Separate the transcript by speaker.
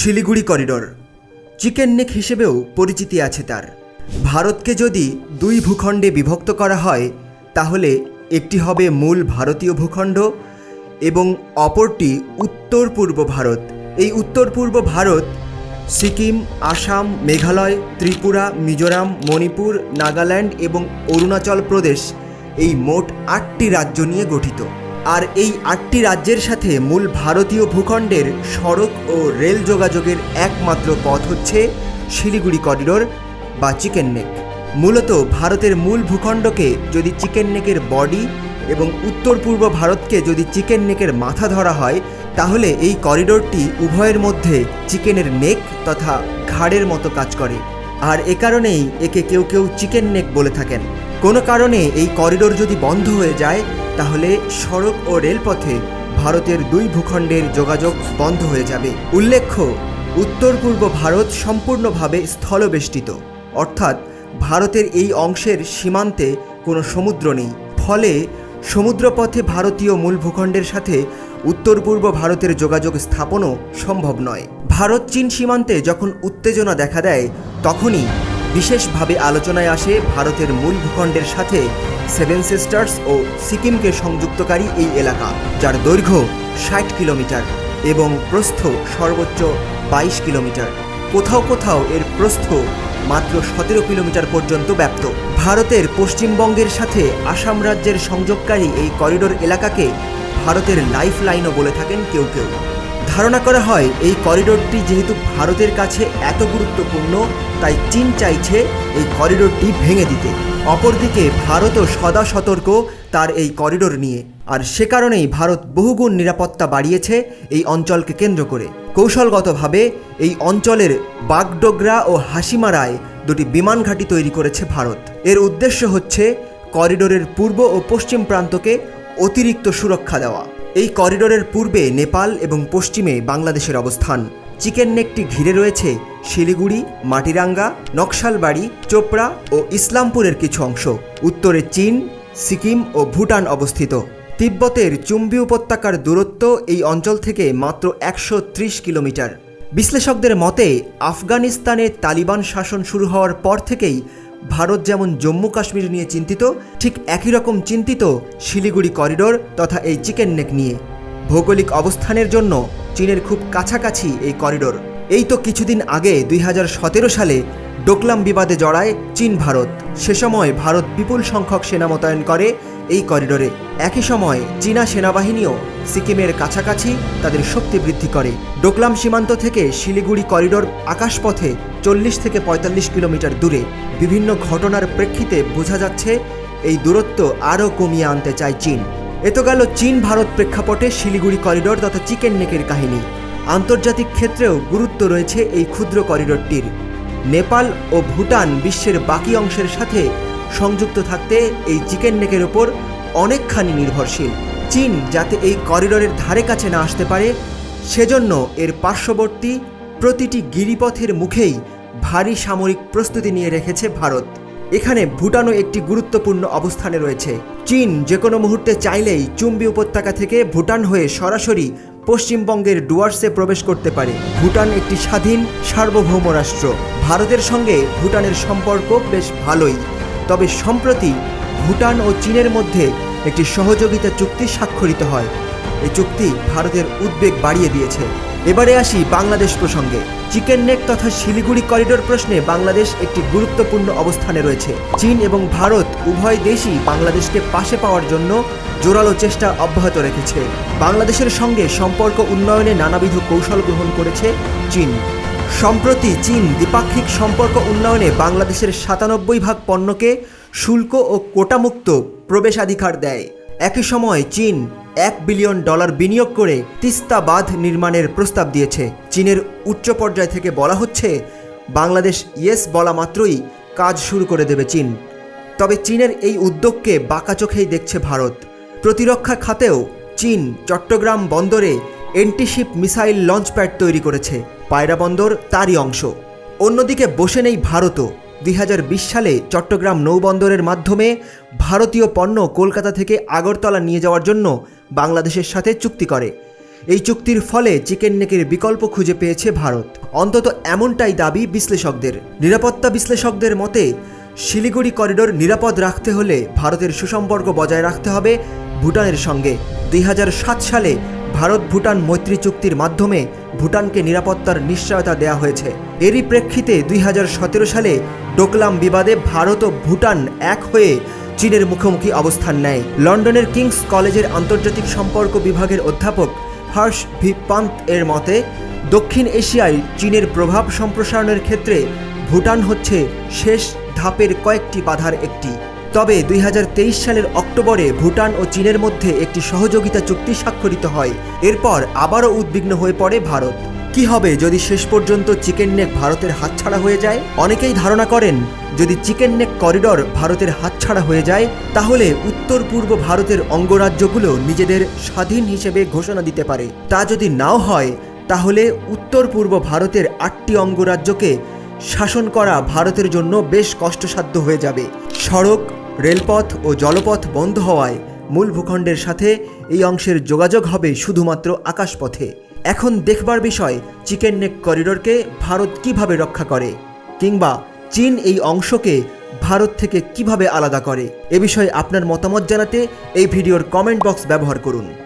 Speaker 1: Siliguri corridor. Chicken neck হিসেবেও পরিচিতি আছে তার। ভারতকে যদি দুই ভূখণ্ডে বিভক্ত করা হয়, তাহলে একটি হবে মূল ভারতীয় ভূখণ্ড এবং অপরটি উত্তর পূর্ব ভারত। এই উত্তর পূর্ব ভারত সিকিম, আসাম, মেঘালয়, ত্রিপুরা, মিজোরাম, মণিপুর, নাগাল্যান্ড এবং অরুণাচল প্রদেশ এই মোট আটটি রাজ্য নিয়ে গঠিত। আর এই আটটি রাজ্যের সাথে মূল ভারতীয় ভূখণ্ডের সড়ক ও রেল যোগাযোগের একমাত্র পথ হচ্ছে শিলিগুড়ি করিডোর বা চিকেন নেক। মূলত ভারতের মূল ভূখণ্ডকে যদি চিকেন নেকের বডি এবং উত্তর পূর্ব ভারতকে যদি চিকেন নেকের মাথা ধরা হয়, তাহলে এই করিডোরটি উভয়ের মধ্যে চিকেনের নেক তথা ঘাড়ের মতো কাজ করে। আর এ কারণেই একে কেউ কেউ চিকেন নেক বলে থাকেন। কোনো কারণে এই করিডোর যদি বন্ধ হয়ে যায় তাহলে সড়ক ও রেলপথে ভারতের দুই ভূখণ্ডের যোগাযোগ বন্ধ হয়ে যাবে। উল্লেখ্য, উত্তর পূর্ব ভারত সম্পূর্ণভাবে স্থলবেষ্টিত। অর্থাৎ ভারতের এই অংশের সীমান্তে কোনো সমুদ্র নেই। ফলে সমুদ্রপথে ভারতীয় মূল ভূখণ্ডের সাথে উত্তর পূর্ব ভারতের যোগাযোগ স্থাপনও সম্ভব নয়। ভারত চীন সীমান্তে যখন উত্তেজনা দেখা দেয়, তখনই বিশেষভাবে আলোচনায় আসে ভারতের মূল ভূখণ্ডের সাথে সেভেন সিস্টার্স ও সিকিমকে সংযুক্তকারী এই এলাকা, যার দৈর্ঘ্য ষাট কিলোমিটার এবং প্রস্থ সর্বোচ্চ বাইশ কিলোমিটার। কোথাও কোথাও এর প্রস্থ মাত্র সতেরো কিলোমিটার পর্যন্ত ব্যাপ্ত। ভারতের পশ্চিমবঙ্গের সাথে আসাম রাজ্যের সংযোগকারী এই করিডোর এলাকাকে ভারতের লাইফ লাইনও বলে থাকেন কেউ কেউ। ধারণা করা হয়, এই করিডোরটি যেহেতু ভারতের কাছে এত গুরুত্বপূর্ণ, তাই চীন চাইছে এই করিডোরটি ভেঙে দিতে। অপরদিকে ভারতও সদা সতর্ক তার এই করিডোর নিয়ে। আর সে কারণেই ভারত বহুগুণ নিরাপত্তা বাড়িয়েছে এই অঞ্চলকে কেন্দ্র করে। কৌশলগতভাবে এই অঞ্চলের বাগডোগরা ও হাসিমারায় দুটি বিমান ঘাঁটি তৈরি করেছে ভারত। এর উদ্দেশ্য হচ্ছে করিডোরের পূর্ব ও পশ্চিম প্রান্তকে অতিরিক্ত সুরক্ষা দেওয়া। এই করিডোরের পূর্বে নেপাল এবং পশ্চিমে বাংলাদেশের অবস্থান। চিকেন নেকটি ঘিরে রয়েছে শিলিগুড়ি, মাটিরাঙ্গা, নকশালবাড়ি, চোপড়া ও ইসলামপুরের কিছু অংশ। উত্তরে চীন, সিকিম ও ভুটান অবস্থিত। তিব্বতের চুম্বি উপত্যকার দূরত্ব এই অঞ্চল থেকে মাত্র একশো ত্রিশ কিলোমিটার। বিশ্লেষকদের মতে, আফগানিস্তানে তালিবান শাসন শুরু হওয়ার পর থেকেই ভারত যেমন জম্মু কাশ্মীর নিয়ে চিন্তিত, ঠিক একই রকম চিন্তিত শিলিগুড়ি করিডোর তথা এই চিকেন নেক নিয়ে। ভৌগোলিক অবস্থানের জন্য চীনের খুব কাছাকাছি এই করিডোর। এই তো কিছুদিন আগে দুই হাজার সতেরো সালে ডোকলাম বিবাদে জড়ায় চীন ভারত। সে সময় ভারত বিপুল সংখ্যক সেনা মোতায়েন করে এই করিডোরে একই সময় চীনা সেনাবাহিনীও সিকিমের কাছাকাছি তাদের শক্তি বৃদ্ধি করে। ডোকলাম সীমান্ত থেকে শিলিগুড়ি করিডোর আকাশপথে চল্লিশ থেকে পঁয়তাল্লিশ কিলোমিটার দূরে বিভিন্ন ঘটনার প্রেক্ষিতে বোঝা যাচ্ছে, এই দূরত্ব আরও কমিয়ে আনতে চায় চীন। এ তো গেল চীন ভারত প্রেক্ষাপটে শিলিগুড়ি করিডোর তথা চিকেন নেকের কাহিনী। আন্তর্জাতিক ক্ষেত্রেও গুরুত্ব রয়েছে এই ক্ষুদ্র করিডোরটির। নেপাল ও ভুটান বিশ্বের বাকি অংশের সাথে সংযুক্ত থাকতে এই চিকেন নেকের ওপর অনেকখানি নির্ভরশীল। চীন যাতে এই করিডোরের ধারে কাছে না আসতে পারে, সেজন্য এর পার্শ্ববর্তী প্রতিটি গিরিপথের মুখেই ভারী সামরিক প্রস্তুতি নিয়ে রেখেছে ভারত। এখানে ভুটানও একটি গুরুত্বপূর্ণ অবস্থানে রয়েছে। চীন যে কোনো মুহূর্তে চাইলেই চুম্বি উপত্যকা থেকে ভুটান হয়ে সরাসরি পশ্চিমবঙ্গের ডুয়ার্সে প্রবেশ করতে পারে। ভুটান একটি স্বাধীন সার্বভৌম রাষ্ট্র। ভারতের সঙ্গে ভুটানের সম্পর্ক বেশ ভালোই। তবে সম্প্রতি ভুটান ও চীনের মধ্যে একটি সহযোগিতা চুক্তি স্বাক্ষরিত হয়। এই চুক্তি ভারতের উদ্বেগ বাড়িয়ে দিয়েছে। এবারে আসি বাংলাদেশ প্রসঙ্গে। চিকেন নেক তথা শিলিগুড়ি করিডোর প্রশ্নে বাংলাদেশ একটি গুরুত্বপূর্ণ অবস্থানে রয়েছে। চীন এবং ভারত উভয় দেশই বাংলাদেশকে পাশে পাওয়ার জন্য জোরালো চেষ্টা অব্যাহত রেখেছে। বাংলাদেশের সঙ্গে সম্পর্ক উন্নয়নে নানাবিধ কৌশল গ্রহণ করেছে চীন। সম্প্রতি চীন দ্বিপাক্ষিক সম্পর্ক উন্নয়নে বাংলাদেশের সাতানব্বই ভাগ পণ্যকে শুল্ক ও কোটামুক্ত প্রবেশাধিকার দেয়। একই সময় চীন এক বিলিয়ন ডলার বিনিয়োগ করে তিস্তা বাঁধ নির্মাণের প্রস্তাব দিয়েছে। চীনের উচ্চ পর্যায় থেকে বলা হচ্ছে, বাংলাদেশ ইয়েস বলা মাত্রই কাজ শুরু করে দেবে চীন। তবে চীনের এই উদ্যোগকে বাঁকা চোখেই দেখছে ভারত। প্রতিরক্ষা খাতেও চীন চট্টগ্রাম বন্দরে এন্টিশিপ মিসাইল লঞ্চপ্যাড তৈরি করেছে পায়রা বন্দর তারই অংশ। অন্যদিকে বসে নেই ভারতও। দুই হাজার বিশ সালে চট্টগ্রাম নৌবন্দরের মাধ্যমে ভারতীয় পণ্য কলকাতা থেকে আগরতলা নিয়ে যাওয়ার জন্য বাংলাদেশের সাথে চুক্তি করে। এই চুক্তির ফলে চিকেন নেকের বিকল্প খুঁজে পেয়েছে ভারত। অন্তত এমনটাই দাবি বিশ্লেষকদের। নিরাপত্তা বিশ্লেষকদের মতে, শিলিগুড়ি করিডোর নিরাপদ রাখতে হলে ভারতের সুসম্পর্ক বজায় রাখতে হবে ভুটানের সঙ্গে। দুই হাজার সাত সালে ভারত ভুটান মৈত্রী চুক্তির মাধ্যমে ভুটানকে নিরাপত্তার নিশ্চয়তা দেওয়া হয়েছে। এরই প্রেক্ষিতে দুই হাজার সতেরো সালে ডোকলাম বিবাদে ভারত ও ভুটান এক হয়ে চীনের মুখোমুখি অবস্থান নেয়। লন্ডনের কিংস কলেজের আন্তর্জাতিক সম্পর্ক বিভাগের অধ্যাপক হর্ষ ভি পান্ত এর মতে, দক্ষিণ এশিয়ায় চীনের প্রভাব সম্প্রসারণের ক্ষেত্রে ভুটান হচ্ছে শেষ ধাপের কয়েকটি বাধার একটি। তবে দুই হাজার তেইশ সালের অক্টোবরে ভুটান ও চীনের মধ্যে একটি সহযোগিতা চুক্তি স্বাক্ষরিত হয়। এরপর আবারও উদ্বিগ্ন হয়ে পড়ে ভারত। কি হবে যদি শেষ পর্যন্ত চিকেন নেক ভারতের হাতছাড়া হয়ে যায়? অনেকেই ধারণা করেন, যদি চিকেন নেক করিডর ভারতের হাতছাড়া হয়ে যায়, তাহলে উত্তর পূর্ব ভারতের অঙ্গরাজ্যগুলো নিজেদের স্বাধীন হিসেবে ঘোষণা দিতে পারে। তা যদি নাও হয়, তাহলে উত্তর পূর্ব ভারতের আটটি অঙ্গরাজ্যকে শাসন করা ভারতের জন্য বেশ কষ্টসাধ্য হয়ে যাবে। সড়ক রেলপথ ও জলপথ বন্ধ হওয়ায় মূল ভূখণ্ডের সাথে এই অংশের যোগাযোগ হবে শুধুমাত্র আকাশপথে। এখন দেখবার বিষয়, চিকেন নেক করিডোরকে ভারত কীভাবে রক্ষা করে, কিংবা চীন এই অংশকে ভারত থেকে কীভাবে আলাদা করে? এ বিষয়ে আপনার মতামত জানাতে এই ভিডিওর কমেন্ট বক্স ব্যবহার করুন।